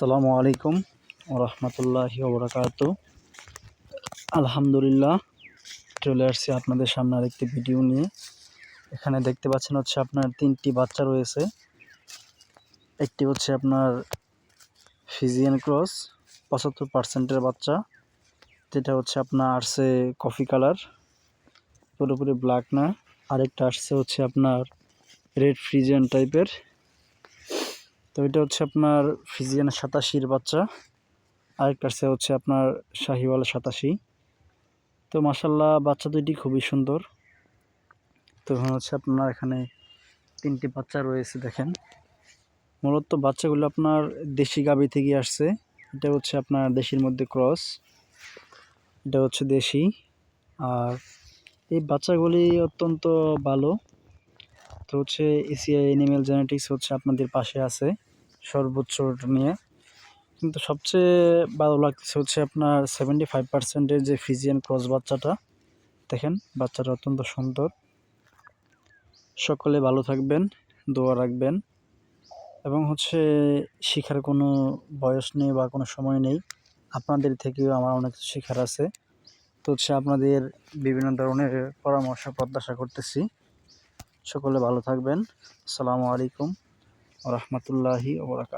আসসালামু আলাইকুম রহমতুল্লাহি ওবরাকাত। আলহামদুলিল্লাহ, চলে আসছি আপনাদের সামনে আরেকটি ভিডিও নিয়ে। এখানে দেখতে পাচ্ছেন হচ্ছে আপনার তিনটি বাচ্চা রয়েছে। একটি হচ্ছে আপনার ফিজিয়ান ক্রস, পঁচাত্তর পার্সেন্টের বাচ্চা। যেটা হচ্ছে আপনার আসছে কফি কালার, পুরোপুরি ব্ল্যাক না। আরেকটা আসছে হচ্ছে আপনার রেড ফ্রিজিয়ান টাইপের এটা হচ্ছে আপনার ফিজিয়ান সাতাশির বাচ্চা। আরেকটা আছে হচ্ছে আপনার শাহিওয়াল সাতাশি। তো মাসাল্লাহ বাচ্চা দুইটি খুবই সুন্দর। তো হচ্ছে আপনার এখানে তিনটি বাচ্চা রয়েছে, দেখেন। মূলত বাচ্চাগুলো আপনার দেশি গাবি থেকে আসছে। এটা হচ্ছে আপনার দেশির মধ্যে ক্রস। এটা হচ্ছে দেশি। আর এই বাচ্চাগুলি অত্যন্ত ভালো। তো হচ্ছে এসিআই, এনিম্যাল জেনেটিক্স হচ্ছে আপনাদের পাশে আছে। সর্বোচ্চ নিয়ে। কিন্তু সবচেয়ে ভালো লাগতেছে হচ্ছে আপনার সেভেন্টি ফাইভ পার্সেন্টের যে ফিজিয়ান ক্রস বাচ্চাটা, দেখেন, বাচ্চাটা অত্যন্ত সুন্দর। সকলে ভালো থাকবেন, দোয়া রাখবেন। এবং হচ্ছে শেখার কোনো বয়স নেই বা কোনো সময় নেই, আপনাদের থেকেও আমার অনেক কিছু শেখার আছে। তো হচ্ছে আপনাদের বিভিন্ন ধরনের পরামর্শ, প্রত্যাশা করতেছি। সকলে ভালো থাকবেন। আসসালামু আলাইকুম। রহমতুল্লাহি ওবরাকাত